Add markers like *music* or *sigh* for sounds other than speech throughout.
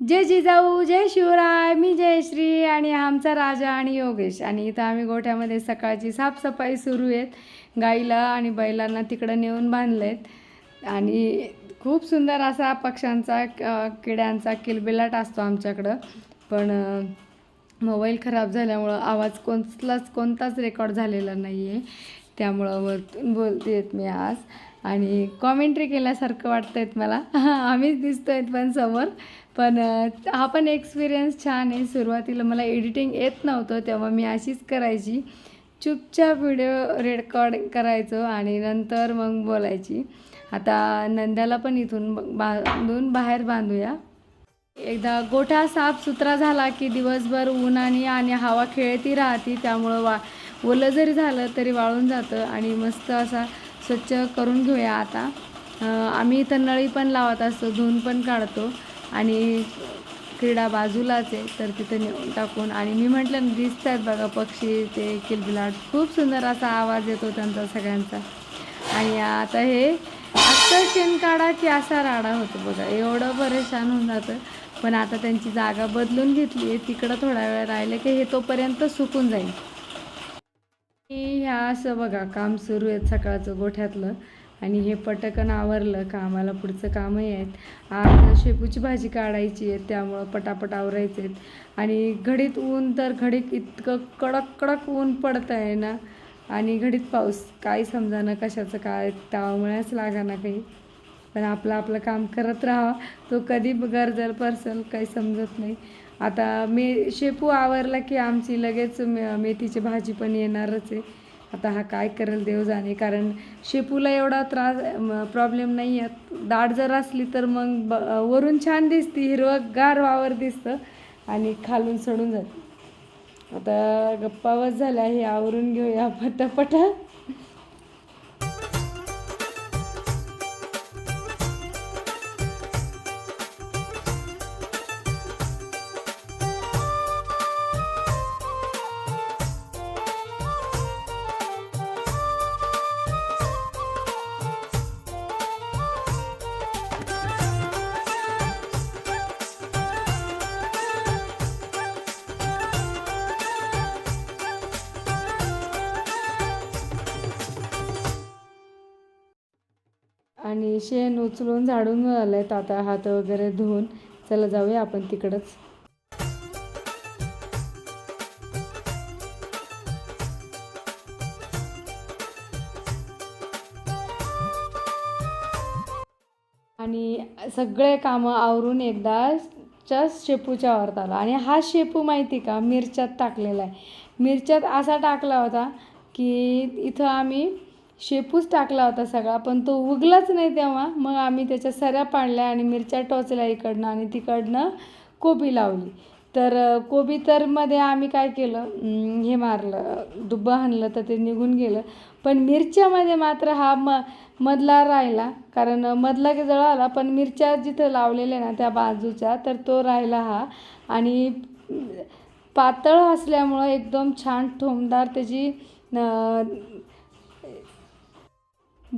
जय जिजाऊ जय शिवराय मी जयश्री आणि आमचा राजा आणि योगेश. आणि इथं आम्ही गोठ्यामध्ये सकाळची साफसफाई सुरू आहेत. गाईला आणि बैलांना तिकडं नेऊन बांधलेत. आणि खूप सुंदर असा पक्ष्यांचा किड्यांचा किलबिलाट असतो आमच्याकडं. पण मोबाईल खराब झाल्यामुळं आवाज कोणताच कोणताच रेकॉर्ड झालेला नाही आहे त्यामुळं वरतून बोलते मी आज. आणि कॉमेंट्री केल्यासारखं वाटतं आहेत मला. *laughs* आम्हीच दिसतो आहेत पण समोर. पण हा पण एक्सपिरियन्स छान आहे. सुरुवातीला मला एडिटिंग येत नव्हतं तेव्हा मी अशीच करायची. चुपचाप व्हिडिओ रेकॉर्ड करायचो आणि नंतर मग बोलायची. आता नंद्याला पण इथून बांधून बाहेर बांधूया. एकदा गोठा साफसुथरा झाला की दिवसभर उन्हाने आणि हवा खेळती राहती त्यामुळं वा ओलं जरी झालं तरी वाळून जातं आणि मस्त असा स्वच्छ करून घेऊया आता. आम्ही इथं नळी पण लावत असतो धुवून पण काढतो आणि क्रीडा बाजूलाच आहे तर तिथं नेऊन टाकून. आणि मी म्हटलं ना दिसत आहेत बघा पक्षी ते किलबिलाट. खूप सुंदर असा आवाज येतो त्यांचा सगळ्यांचा. आणि आता हे असं शेण काढा की असा राडा होतो बघा. एवढं परेशान होऊन जातं. पण आता त्यांची जागा बदलून घेतली आहे. तिकडं थोडा वेळ राहिलं की हे तोपर्यंत सुकून जाईल. ह्या असं बघा काम सुरू आहेत सकाळचं गोठ्यातलं. आणि हे पटकन आवरलं का आम्हाला पुढचं कामही आहेत. आज शेपूची भाजी काढायची आहे त्यामुळं पटापट आवरायचे आहेत. आणि घडीत ऊन तर घडीत इतकं कडक कडक ऊन पडतं आहे ना. आणि घडीत पाऊस काही समजाना कशाचं काय त्यामुळेच लागा ना काही. पण आपलं आपलं काम करत राहा तो कधी गरजल पर्सल काही समजत नाही. आता मे शेपू आवरला की आमची लगेच मे मेथीची भाजी पण येणारच आहे. आता हा काय करेल देव जाणे कारण शेपूला एवढा त्रास प्रॉब्लेम नाही आहे. दाढ जर असली तर मग ब वरून छान दिसती हिरवंगार वावर दिसतं आणि खालून सडून जाते. आता गप्पावच झाल्या हे आवरून घेऊया पटापटा. आणि शेण उचलून झाडून आलं आहे आता हात वगैरे धुवून चला जाऊया आपण तिकडंच. आणि सगळे कामं आवरून एकदाच्या शेपूच्या वरत आलो. आणि हा शेपू माहिती का? मिरच्यात टाकलेला आहे. मिरच्यात असा टाकला होता की इथं आम्ही शेपूच टाकला होता सगळा पण तो उगलाच नाही तेव्हा. मग आम्ही त्याच्या सऱ्या पाडल्या आणि मिरच्या टोचल्या इकडनं आणि तिकडनं कोबी लावली. तर कोबी तर मध्ये आम्ही काय केलं हे मारलं दुब्बं हाणलं तर ते निघून गेलं. पण मिरच्यामध्ये मात्र हा म मधला राहिला कारण मधला की जळाला पण मिरच्या जिथं लावलेल्या ना त्या बाजूच्या तर तो राहिला हा. आणि पातळ असल्यामुळं एकदम छान ठोमदार त्याची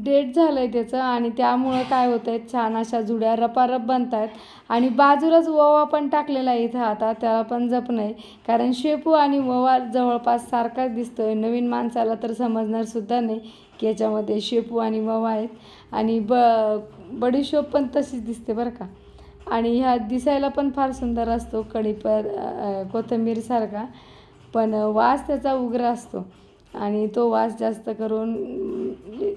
डेट झालं आहे त्याचं आणि त्यामुळं काय होतं आहे छान अशा जुड्या रपारप बनत आहेत आणि बाजूलाच ओवा पण टाकलेला आहे इथं आता त्याला पण जप नाही. कारण शेपू आणि ओवा जवळपास सारखाच दिसतो आहे नवीन माणसाला तर समजणारसुद्धा नाही की याच्यामध्ये शेपू आणि ववा आहेत. आणि ब बडीशोप पण तशीच दिसते बरं का. आणि ह्या दिसायला पण फार सुंदर असतो कढीप कोथिंबीरसारखा पण वास त्याचा उग्र असतो. आणि तो वास जास्त करून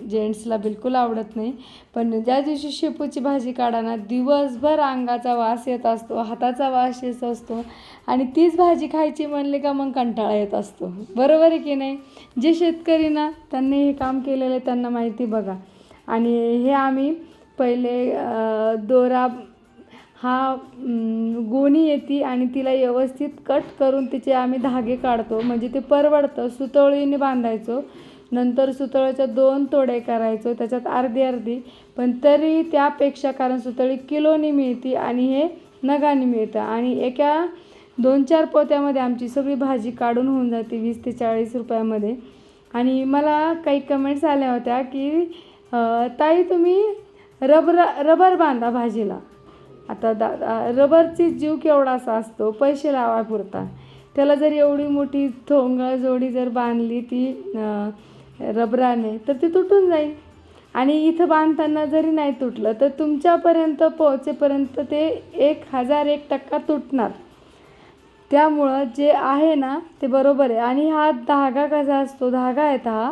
जेंट्सला बिलकुल आवडत नाही. पण ज्या दिवशी शेपूची भाजी काढाना दिवसभर अंगाचा वास येत असतो हाताचा वास येत असतो आणि तीच भाजी खायची म्हणली का मग कंटाळा येत असतो. बरोबर आहे की नाही? जे शेतकरी ना त्यांनी हे काम केलेलं आहे त्यांना माहिती बघा. आणि हे आम्ही पहिले दोरा हा गोणी येते आणि तिला व्यवस्थित कट करून तिचे आम्ही धागे काढतो. म्हणजे ते परवडतं. सुतळीने बांधायचो. नंतर सुतळ्याच्या दोन तोडे करायचो. त्याच्यात अर्धी अर्धी. पण तरी त्यापेक्षा कारण सुतळी किलोनी मिळते आणि हे नगाने मिळतं. आणि एका दोन चार पोत्यामध्ये आमची सगळी भाजी काढून होऊन जाते वीस ते चाळीस रुपयामध्ये. आणि मला काही कमेंट्स आल्या होत्या की ताई तुम्ही रबर रबर बांधा भाजीला. आता दा रबरची जीव केवढासा असतो पैसे लावा पुरता. त्याला जर एवढी मोठी थोंगळ जोडी जर बांधली ती रबराने तर ती तुटून जाईल. आणि इथं बांधताना जरी नाही तुटलं तर तुमच्यापर्यंत पोहोचेपर्यंत ते एक हजार एक टक्का तुटणार. त्यामुळं जे आहे ना ते बरोबर आहे. आणि हा धागा कसा असतो धागा आहे हा.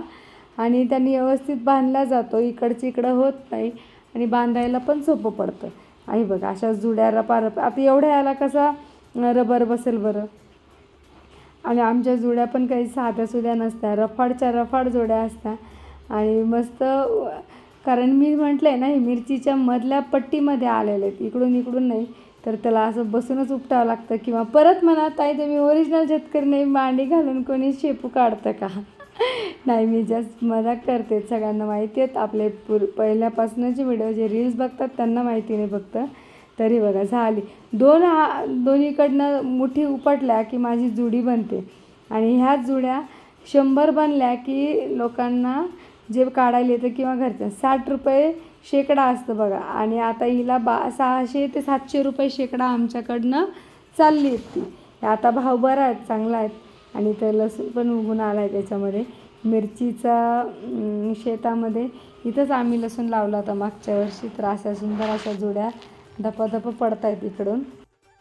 आणि त्यांनी व्यवस्थित बांधला जातो इकडची इकडं होत नाही. आणि बांधायला पण सोपं पडतं. आई बघा अशा जुड्या रपा रप आता एवढ्या याला कसा रबर बसेल बरं? आणि आमच्या जुड्या पण काही साध्या सुद्या नसत्या रफाडच्या रफाड जोड्या असत्या. आणि मस्त कारण मी म्हटलं आहे ना हे मिरचीच्या मधल्या पट्टीमध्ये आलेले आहेत इकडून इकडून नाही. तर त्याला असं बसूनच उपटावं लागतं. किंवा परत म्हणा ताई तुम्ही ओरिजिनल शेतकरी नाही मांडी घालून कोणी शेपू काढतं का? *laughs* नाही मी जस्ट मजाक करते. सगळ्यांना माहिती आहेत. आपले पूर पहिल्यापासूनचे व्हिडिओ जे रील्स बघतात त्यांना माहिती नाही फक्त. तरी बघा झाली. दोन हा दोन्हीकडनं मुठी उपटल्या की माझी जुडी बनते. आणि ह्या जुड्या शंभर बनल्या की लोकांना जे काढायला येतं किंवा घरच्या. साठ रुपये शेकडा असतं बघा. आणि आता हिला बा सहाशे ते सातशे रुपये शेकडा आमच्याकडनं चालली आहेत ती. आता भाव बरा आहेत चांगला आहेत. आणि ते लसूण पण उगून आला आहे त्याच्यामध्ये. मिरचीचा शेतामध्ये. इथंच आम्ही लसूण लावला होता मागच्या वर्षी. तर अशा सुंदर अशा जुड्या धपाधप पडत आहेत इकडून.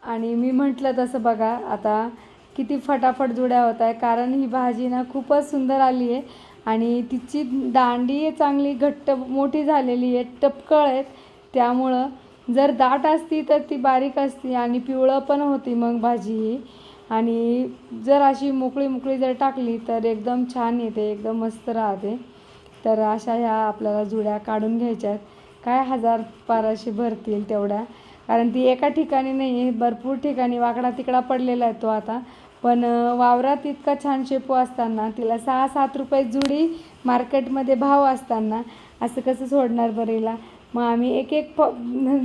आणि मी म्हटलं तसं बघा आता किती फटाफट जुड्या होत आहे कारण ही भाजी ना खूपच सुंदर आली आहे आणि तिची दांडी चांगली घट्ट मोठी झालेली आहे टपकळ आहेत त्यामुळं जर दाट असती तर ती बारीक असती आणि पिवळं पण होती मग भाजी ही. आणि जर अशी मोकळी मोकळी जर टाकली तर एकदम छान येते एकदम मस्त राहते. तर अशा ह्या आपल्याला जुड्या काढून घ्यायच्या आहेत. काय हजार पाराशे भरतील तेवढ्या. कारण ती एका ठिकाणी नाही आहे भरपूर ठिकाणी वाकडा तिकडा पडलेला आहे तो आता. पण वावरात इतका छान शेपू असताना तिला सहा सात रुपये जुडी मार्केटमध्ये भाव असताना असं कसं सोडणार बरेला मग आम्ही एक एक प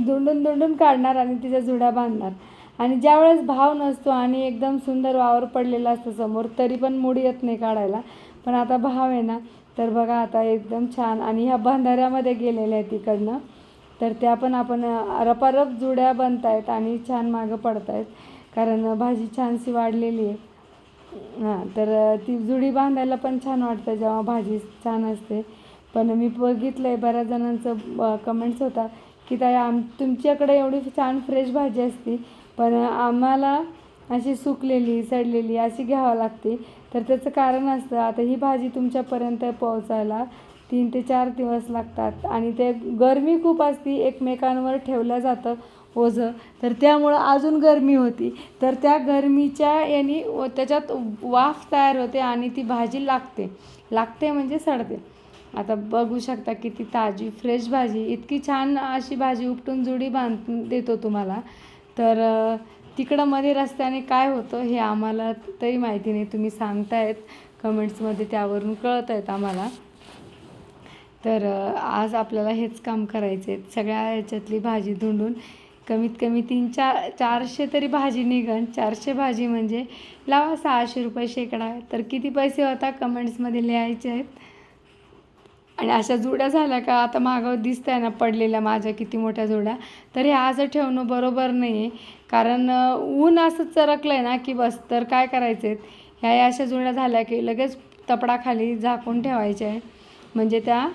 दुंडून दुंडून काढणार आणि तिच्या जुड्या बांधणार. आणि ज्यावेळेस भाव नसतो आणि एकदम सुंदर वावर पडलेला असतो समोर तरी पण मूड येत नाही काढायला. पण आता भाव आहे ना तर बघा आता एकदम छान. आणि ह्या बंधाऱ्यामध्ये गेलेल्या आहेत तिकडनं तर त्या पण आपण रपारप जुड्या बनत आहेत आणि छान मागं पडत आहेत कारण भाजी छानशी वाढलेली आहे. हां तर ती जुडी बांधायला पण छान वाटतं जेव्हा भाजी छान असते. पण मी बघितलं आहे बऱ्याच जणांचं कमेंट्स होता की ताई आम तुमच्याकडे एवढी छान फ्रेश भाजी असती पण आम्हाला अशी सुकलेली सडलेली अशी घ्यावं लागते. तर त्याचं कारण असतं आता ही भाजी तुमच्यापर्यंत पोहोचायला तीन ते चार दिवस लागतात. आणि ते गरमी खूप असती एकमेकांवर ठेवलं जातं. ओझं. तर त्यामुळं अजून गरमी होती. तर त्या गरमीच्या यानी व त्याच्यात वाफ तयार होते आणि ती भाजी लागते. लागते म्हणजे सडते. आता बघू शकता किती ताजी फ्रेश भाजी. इतकी छान अशी भाजी उपटून जुडी बांध देतो तुम्हाला. तर तिकडं मध्ये रस्त्याने काय होतं हे आम्हाला तरी माहिती नाही. तुम्ही सांगतायत कमेंट्समध्ये त्यावरून कळत आहेत आम्हाला. तर आज आपल्याला हेच काम करायचे आहेत सगळ्या ह्याच्यातली भाजी धुंडून कमीत कमी तीन चार चारशे तरी भाजी निघन. चारशे भाजी म्हणजे लावा सहाशे रुपये शेकडा. तर किती पैसे होता? कमेंट्समध्ये लिहायचे आहेत. आणि अशा जुड्या झाल्या का? आता मागं दिसत आहे ना पडलेल्या माझ्या किती मोठ्या जुड्या. तर हे असं ठेवणं बरोबर नाही आहे कारण ऊन असं चरकलं आहे ना की बस तर काय करायचे आहेत ह्या अशा जुड्या झाल्या की लगेच तपडाखाली झाकून ठेवायच्या आहे म्हणजे त्या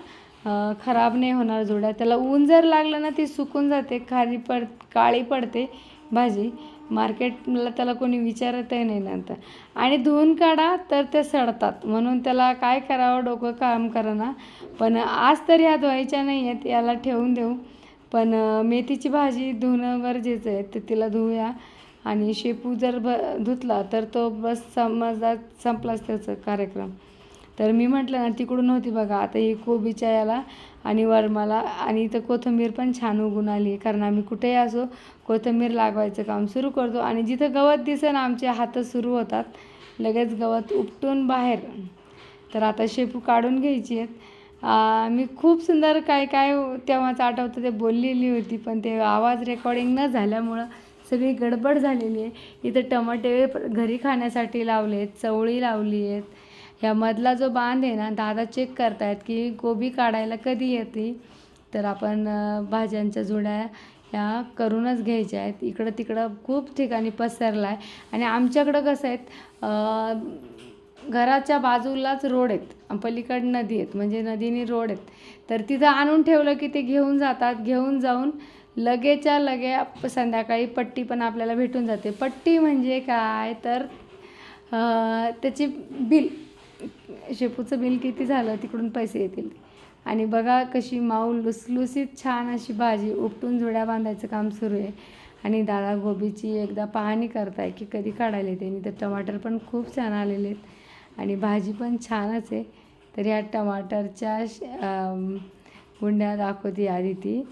खराब नाही होणार जोड्या. त्याला ऊन जर लागलं ना ती सुकून जाते खारी पड काळी पडते भाजी. मार्केटला त्याला कोणी विचारतही नाही नंतर. आणि धुवून काढा तर ते सडतात. म्हणून त्याला काय करावं डोकं काम ना पण आज तर ह्या धुवायच्या नाही आहेत याला ठेवून देऊ. पण मेथीची भाजी धुणं गरजेचं आहे तर तिला धुवूया आणि शेपू जर ब धुतला तर तो बस समजा संपलाच त्याचा कार्यक्रम. तर मी म्हटलं ना तिकडून होती बघा. आता ही कोबीच्या याला आणि वरमाला आणि इथं कोथंबीर पण छान उगून आली कारण आम्ही कुठेही असो कोथंबीर लागवायचं काम सुरू करतो. आणि जिथं गवत दिसेन आमचे हात सुरू होतात. लगेच गवत उपटून बाहेर. तर आता शेपू काढून घ्यायची आहेत. मी खूप सुंदर काय काय तेव्हाच आठवतं ते बोललेली होती. पण ते आवाज रेकॉर्डिंग न झाल्यामुळं सगळी गडबड झालेली आहे. इथं टमाटे घरी खाण्यासाठी लावले आहेत चवळी लावली आहेत. ह्या मधला जो बांध आहे ना दादा चेक करतायत की गोबी काढायला कधी येते? तर आपण भाज्यांच्या जुड्या ह्या करूनच घ्यायच्या आहेत. इकडं तिकडं खूप ठिकाणी पसरला आहे आणि आमच्याकडं कसं आहेत घराच्या बाजूलाच रोड आहेत. आणि पलीकडे नदी आहेत. म्हणजे नदीने रोड आहेत. तर तिथं आणून ठेवलं की ते घेऊन जातात. घेऊन जाऊन लगेच्या लगे संध्याकाळी पट्टी पण आपल्याला भेटून जाते. पट्टी म्हणजे काय? तर त्याची बिल. शेपूचं बिल किती झालं तिकडून पैसे येतील. आणि बघा कशी माऊ लुसलुसीत छान अशी भाजी उपटून जुड्या बांधायचं काम सुरू आहे. आणि दादा गोबीची एकदा पाहणी करताय की कधी काढायला येते. आणि तर टमाटर पण खूप छान आलेले आहेत. आणि भाजी पण छानच आहे. तर ह्या टमाटरच्या गुंड्या दाखवते आधी ती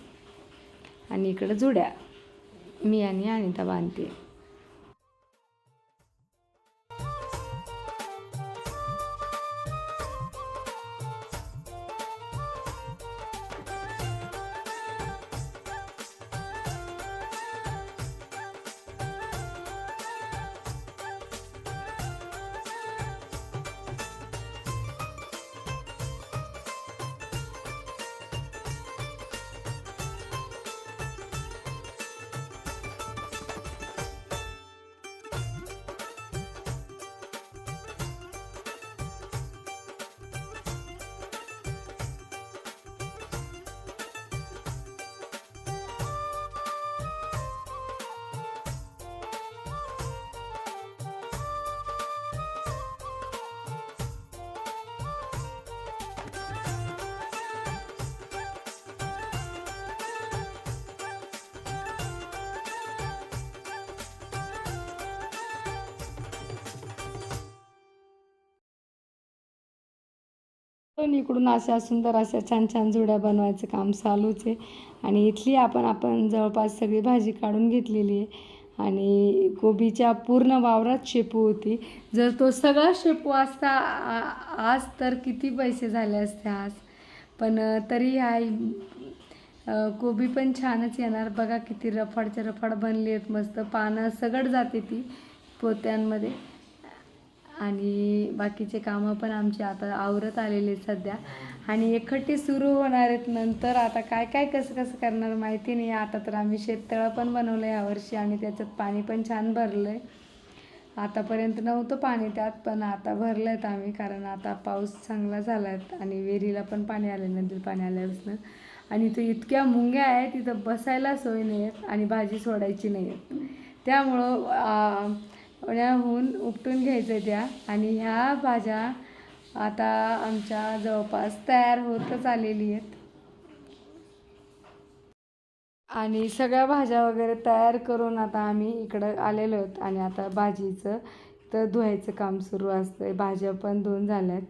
आणि इकडं जुड्या. मी आणि अनिता बांधते. पण इकडून अशा सुंदर अशा छान छान जुड्या बनवायचं काम चालूच आहे. आणि इथली आपण आपण जवळपास सगळी भाजी काढून घेतलेली आहे. आणि कोबीच्या पूर्ण वावरात शेपू होती. जर तो सगळा शेपू असता आज तर किती पैसे झाले असते आज. पण तरी आई कोबी पण छानच येणार. बघा किती रफाडच्या रफाड बनली आहेत मस्त पानं सगळ जाते ती पोत्यांमध्ये. आणि बाकीचे कामं पण आमचे आता आवरत आलेले आहेत सध्या. आणि एकखट्टी सुरू होणार आहेत नंतर. आता काय काय कसं कसं करणार माहिती नाही. आता तर आम्ही शेततळं पण बनवलं आहे यावर्षी आणि त्याच्यात पाणी पण छान भरलं आहे आतापर्यंत नव्हतं पाणी त्यात पण आता भरलं आहेत आम्ही कारण आता पाऊस चांगला झाला आहे आणि विहिरीला पण पाणी आलं नदीला पाणी आल्यापासून. आणि तो इतक्या मुंग्या आहेत तिथं बसायला सोय नाही आहेत आणि भाजी सोडायची नाही आहेत त्यामुळं आ, उपटून घ्यायचं त्या. आणि ह्या भाज्या आता आमच्या जवळपास तयार होतच आलेली आहेत. आणि सगळ्या भाज्या वगैरे तयार करून आता आम्ही इकडं आलेलो आहोत. आणि आता भाजीचं तर धुवायचं काम सुरू असतं भाज्या पण धुवून झाल्यात.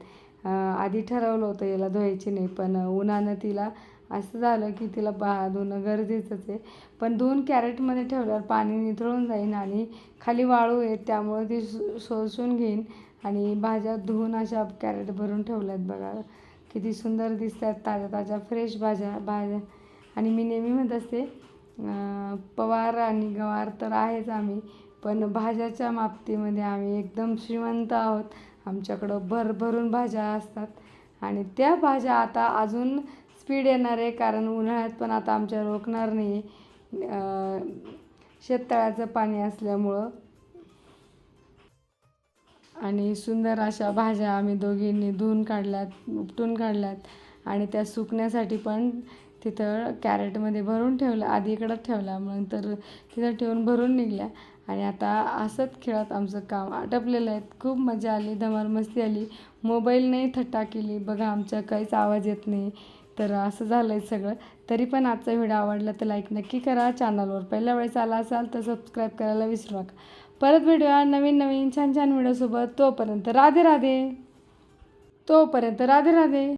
आहेत आधी ठरवलं होतं याला धुवायची नाही पण उन्हानं तिला असं झालं की तिला बा धुणं गरजेचंच आहे. पण दोन कॅरेटमध्ये ठेवल्यावर पाणी निथळून जाईन आणि खाली वाळू आहेत त्यामुळे ती शो- शोषून घेईन. आणि भाज्या धुवून अशा कॅरेट भरून ठेवल्यात बघा. किती सुंदर दिसतात ताज्या ताज्या फ्रेश भाज्या भाज्या. आणि मी नेहमी म्हणत असते पवार आणि गवार तर आहेच आम्ही पण भाज्याच्या बाबतीमध्ये आम्ही एकदम श्रीमंत आहोत. आमच्याकडं भरभरून भाज्या असतात. आणि त्या भाज्या आता अजून स्पीड येणार आहे कारण उन्हाळ्यात पण आता आमच्या रोखणार नाही शेततळ्याचं पाणी असल्यामुळं. आणि सुंदर अशा भाज्या आम्ही दोघींनी धुवून काढल्यात उपटून काढल्यात. आणि त्या सुकण्यासाठी पण तिथं कॅरेटमध्ये भरून ठेवलं आधी इकडं ठेवला मग नंतर तिथं ठेवून भरून निघल्या. आणि आता असंच खेळत आमचं काम आटपलेलं आहे. खूप मजा आली धमाल मस्ती आली. मोबाईलने थट्टा केली. बघा आमचा काहीच आवाज येत नाही. तर असं झालं आहे सगळं. तरी पण आजचा व्हिडिओ आवडला तर लाईक नक्की करा. चॅनलवर पहिल्या वेळेस आला असाल तर सबस्क्राईब करायला विसरू नका. परत भेटूया नवीन नवीन छान छान व्हिडिओसोबत तोपर्यंत राधे राधे. तोपर्यंत राधे राधे.